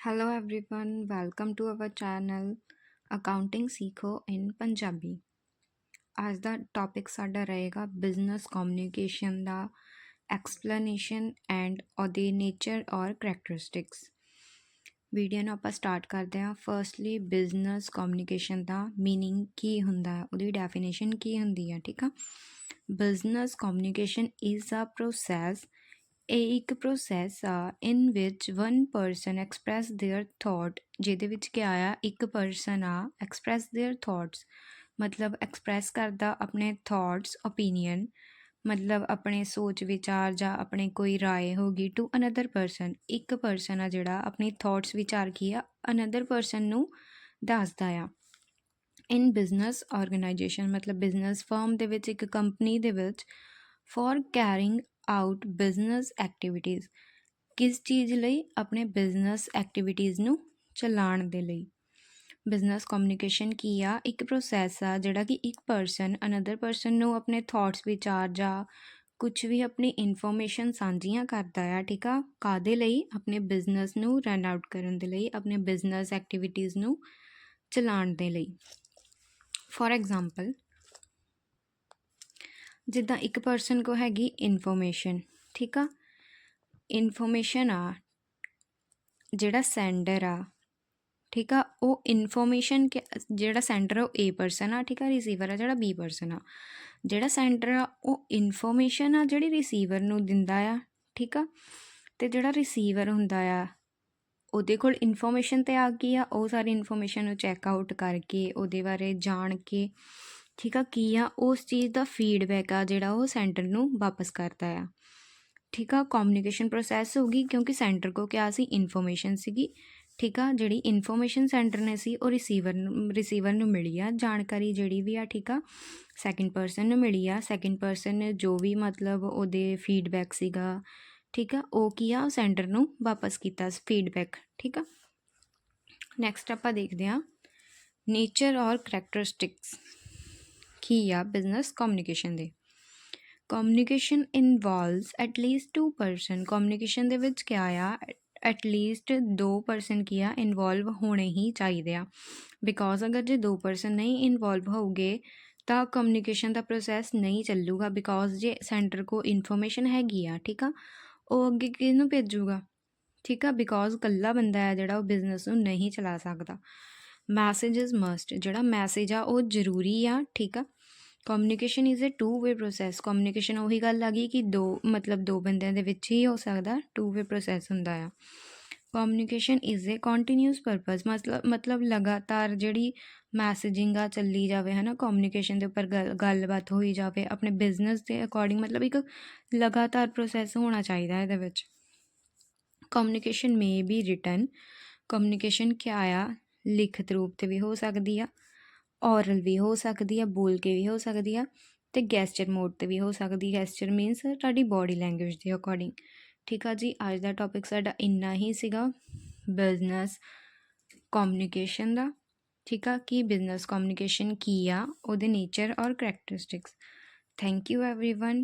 Hello everyone, welcome to our channel Accounting ਸਿੱਖੋ in Punjabi ਅੱਜ ਦਾ ਟੌਪਿਕ ਸਾਡਾ ਰਹੇਗਾ ਬਿਜ਼ਨਸ ਕਮਿਊਨੀਕੇਸ਼ਨ ਦਾ ਐਕਸਪਲੇਨੇਸ਼ਨ ਐਂਡ ਉਹਦੀ ਨੇਚਰ ਔਰ ਕਰੈਕਟਰਿਸਟਿਕਸ ਵੀਡੀਓ ਨੂੰ ਆਪਾਂ ਸਟਾਰਟ ਕਰਦੇ ਹਾਂ ਫਰਸਟਲੀ ਬਿਜ਼ਨਸ ਕਮਿਊਨੀਕੇਸ਼ਨ ਦਾ मीनिंग ਕੀ ਹੁੰਦਾ ਹੈ ਉਹਦੀ ਡੈਫੀਨੇਸ਼ਨ ਕੀ ਹੁੰਦੀ ਹੈ ਠੀਕ ਆ business communication is a process ਇਹ ਇੱਕ ਪ੍ਰੋਸੈਸ ਆ in which one person express their thought ਜਿਹਦੇ ਵਿੱਚ ਕੀ ਆਇਆ, ਇੱਕ ਪਰਸਨ ਆ ਐਕਸਪ੍ਰੈਸ देयर ਥਾਟਸ ਮਤਲਬ ਐਕਸਪ੍ਰੈਸ ਕਰਦਾ ਆਪਣੇ ਥਾਟਸ ਓਪੀਨੀਅਨ ਮਤਲਬ ਆਪਣੇ ਸੋਚ, ਵਿਚਾਰ ਜਾਂ ਆਪਣੇ ਕੋਈ ਰਾਏ ਹੋ ਗਈ ਟੂ ਅਨਦਰ ਪਰਸਨ ਇੱਕ ਪਰਸਨ ਆ ਜਿਹੜਾ ਆਪਣੀ ਥਾਟਸ ਵਿਚਾਰ ਕੀ ਆ ਅਨਦਰ ਪਰਸਨ ਨੂੰ ਦੱਸਦਾ ਆ। ਇਨ ਬਿਜ਼ਨਸ ਆਰਗੇਨਾਈਜੇਸ਼ਨ ਮਤਲਬ ਬਿਜ਼ਨਸ ਫਰਮ ਦੇ ਵਿੱਚ, ਇੱਕ ਕੰਪਨੀ ਦੇ ਵਿੱਚ for carrying out business activities ਕਿਸ ਚੀਜ਼ ਲਈ? ਆਪਣੇ ਬਿਜ਼ਨਸ ਐਕਟੀਵਿਟੀਜ਼ ਨੂੰ ਚਲਾਉਣ ਦੇ ਲਈ। ਬਿਜ਼ਨਸ ਕਮਿਊਨੀਕੇਸ਼ਨ ਕੀ ਆ? ਇੱਕ ਪ੍ਰੋਸੈਸ ਆ, ਜਿਹੜਾ ਕਿ ਇੱਕ ਪਰਸਨ ਅਨਦਰ ਪਰਸਨ ਨੂੰ ਆਪਣੇ ਥਾਟਸ ਵਿਚਾਰ ਜਾਂ ਕੁਝ ਵੀ ਆਪਣੀ ਇਨਫੋਰਮੇਸ਼ਨ ਸਾਂਝੀਆਂ ਕਰਦਾ ਆ, ਠੀਕ ਆ? ਕਾਦੇ ਲਈ? ਆਪਣੇ ਬਿਜ਼ਨਸ ਨੂੰ ਰਨ ਆਊਟ ਕਰਨ ਦੇ ਲਈ, ਆਪਣੇ ਬਿਜ਼ਨਸ ਐਕਟੀਵਿਟੀਜ਼ ਨੂੰ ਚਲਾਉਣ ਦੇ ਲਈ। ਫੋਰ ਐਗਜ਼ਾਮਪਲ ਜਿੱਦਾਂ ਇੱਕ ਪਰਸਨ ਕੋ ਹੈਗੀ ਇਨਫੋਰਮੇਸ਼ਨ ਠੀਕ ਆ? ਇਨਫੋਰਮੇਸ਼ਨ ਆ ਜਿਹੜਾ ਸੈਂਡਰ ਆ, ਠੀਕ ਆ? ਉਹ ਇਨਫੋਰਮੇਸ਼ਨ ਜਿਹੜਾ ਸੈਂਡਰ ਆ ਉਹ ਏ ਪਰਸਨ ਆ, ਠੀਕ ਆ? ਰਿਸੀਵਰ ਆ ਜਿਹੜਾ ਬੀ ਪਰਸਨ ਆ। ਜਿਹੜਾ ਸੈਂਡਰ ਆ ਉਹ ਇਨਫੋਰਮੇਸ਼ਨ ਆ ਜਿਹੜੀ ਰਿਸੀਵਰ ਨੂੰ ਦਿੰਦਾ ਆ, ਠੀਕ ਆ? ਤੇ ਜਿਹੜਾ ਰਿਸੀਵਰ ਹੁੰਦਾ ਆ, ਉਹਦੇ ਕੋਲ ਇਨਫੋਰਮੇਸ਼ਨ ਤੇ ਆ ਗਈ ਆ, ਉਹ ਸਾਰੀ ਇਨਫੋਰਮੇਸ਼ਨ ਨੂੰ ਚੈੱਕ ਆਊਟ ਕਰਕੇ, ਉਹਦੇ ਬਾਰੇ ਜਾਣ ਕੇ ਠੀਕ ਆ, ਕੀ ਆ, ਉਸ ਚੀਜ਼ ਦਾ ਫੀਡਬੈਕ ਆ ਜਿਹੜਾ ਉਹ ਸੈਂਟਰ ਨੂੰ ਵਾਪਸ ਕਰਦਾ ਆ। ਠੀਕ ਆ ਕਮਿਊਨੀਕੇਸ਼ਨ ਪ੍ਰੋਸੈਸ ਹੋਗੀ ਕਿਉਂਕਿ ਸੈਂਟਰ ਕੋ ਕਿਆ ਸੀ ਇਨਫੋਰਮੇਸ਼ਨ ਸੀਗੀ। ਠੀਕ ਆ, ਜਿਹੜੀ ਇਨਫੋਰਮੇਸ਼ਨ ਸੈਂਟਰ ਨੇ ਸੀ, ਉਹ ਰਿਸੀਵਰ ਨੂੰ ਰਿਸੀਵਰ ਨੂੰ ਮਿਲੀ ਆ। ਜਾਣਕਾਰੀ ਜਿਹੜੀ ਵੀ ਆ, ਠੀਕ ਆ ਸੈਕਿੰਡ ਪਰਸਨ ਨੂੰ ਮਿਲੀ ਆ। ਸੈਕਿੰਡ ਪਰਸਨ ਨੇ ਜੋ ਵੀ ਮਤਲਬ ਉਹਦੇ ਫੀਡਬੈਕ ਸੀਗਾ, ਠੀਕ ਆ, ਉਹ ਕੀ ਆ ਸੈਂਟਰ ਨੂੰ ਵਾਪਸ ਕੀਤਾ ਫੀਡਬੈਕ ਠੀਕ ਆ। ਨੈਕਸਟ ਆਪਾਂ ਦੇਖਦੇ ਆ ਨੇਚਰ ਔਰ ਕਰੈਕਟਰਿਸਟਿਕਸ ਕੀ ਆ ਬਿਜ਼ਨਸ ਕਮਿਊਨੀਕੇਸ਼ਨ ਦੇ? Communication involves at least two person communication ਦੇ ਵਿੱਚ ਕਿਆ ਆ? ਐਟ ਲੀਸਟ ਦੋ ਪਰਸਨ ਕੀ ਆ? ਇਨਵੋਲਵ ਹੋਣੇ ਹੀ ਚਾਹੀਦੇ ਆ। ਬਿਕੋਜ਼ ਅਗਰ ਜੇ ਦੋ ਪਰਸਨ ਨਹੀਂ ਇਨਵੋਲਵ ਹੋਊਗੇ, ਤਾਂ ਕਮਿਊਨੀਕੇਸ਼ਨ ਦਾ ਪ੍ਰੋਸੈਸ ਨਹੀਂ ਚੱਲੂਗਾ ਬਿਕੋਜ਼ ਜੇ ਸੈਂਟਰ ਕੋ ਇਨਫੋਰਮੇਸ਼ਨ ਹੈਗੀ ਆ, ਠੀਕ ਆ? ਉਹ ਅੱਗੇ ਕਿਹਨੂੰ ਭੇਜੂਗਾ? ਠੀਕ ਆ? ਬਿਕੋਜ਼ ਕੱਲਾ ਬੰਦਾ ਹੈ ਜਿਹੜਾ ਉਹ ਬਿਜ਼ਨਸ ਨੂੰ ਨਹੀਂ ਚਲਾ ਸਕਦਾ। ਮੈਸੇਜ ਇਜ਼ ਮਸਟ ਜਿਹੜਾ ਮੈਸੇਜ ਆ, ਉਹ ਜ਼ਰੂਰੀ ਆ, ਠੀਕ ਆ? Communication is a two way process communication ਉਹੀ ਗੱਲ ਆ ਗਈ ਕਿ ਦੋ, ਮਤਲਬ ਦੋ ਬੰਦਿਆਂ ਦੇ ਵਿੱਚ ਹੀ ਹੋ ਸਕਦਾ ਟੂ ਵੇ ਪ੍ਰੋਸੈਸ ਹੁੰਦਾ ਆ। Communication is a continuous purpose ਮਤਲਬ ਮਤਲਬ ਲਗਾਤਾਰ ਜਿਹੜੀ ਮੈਸੇਜਿੰਗ ਆ ਚੱਲੀ ਜਾਵੇ ਹੈ ਨਾ ਕਮਿਊਨੀਕੇਸ਼ਨ ਦੇ ਉੱਪਰ ਗੱਲਬਾਤ ਹੋਈ ਜਾਵੇ, ਆਪਣੇ ਬਿਜ਼ਨਸ ਦੇ ਅਕੋਰਡਿੰਗ ਮਤਲਬ ਇੱਕ ਲਗਾਤਾਰ ਪ੍ਰੋਸੈਸ ਹੋਣਾ ਚਾਹੀਦਾ ਇਹਦੇ ਵਿੱਚ। Communication may be written communication ਕਿਆ ਆ? ਲਿਖਤ ਰੂਪ ਤੇ ਵੀ ਹੋ ਸਕਦੀ ਆ ਔਰਲ ਵੀ ਹੋ ਸਕਦੀ ਆ ਬੋਲ ਕੇ ਵੀ ਹੋ ਸਕਦੀ ਆ ਤੇ ਗੈਸਚਰ ਮੋਡ ਤੇ ਵੀ ਹੋ ਸਕਦੀ ਗੈਸਚਰ ਮੀਨਸ ਤੁਹਾਡੀ ਬਾਡੀ ਲੈਂਗੁਏਜ ਦੇ ਅਕੋਰਡਿੰਗ ਠੀਕ ਆ ਜੀ ਅੱਜ ਦਾ ਟੌਪਿਕ ਸਾਡਾ ਇੰਨਾ ਹੀ ਸੀਗਾ ਬਿਜ਼ਨਸ ਕਮਿਊਨੀਕੇਸ਼ਨ ਦਾ ਠੀਕ ਆ ਕੀ ਬਿਜ਼ਨਸ ਕਮਿਊਨੀਕੇਸ਼ਨ ਕੀ ਆ ਉਹਦੇ ਨੇਚਰ ਔਰ ਕਰੈਕਟਰਿਸਟਿਕਸ ਥੈਂਕ ਯੂ एवरीवन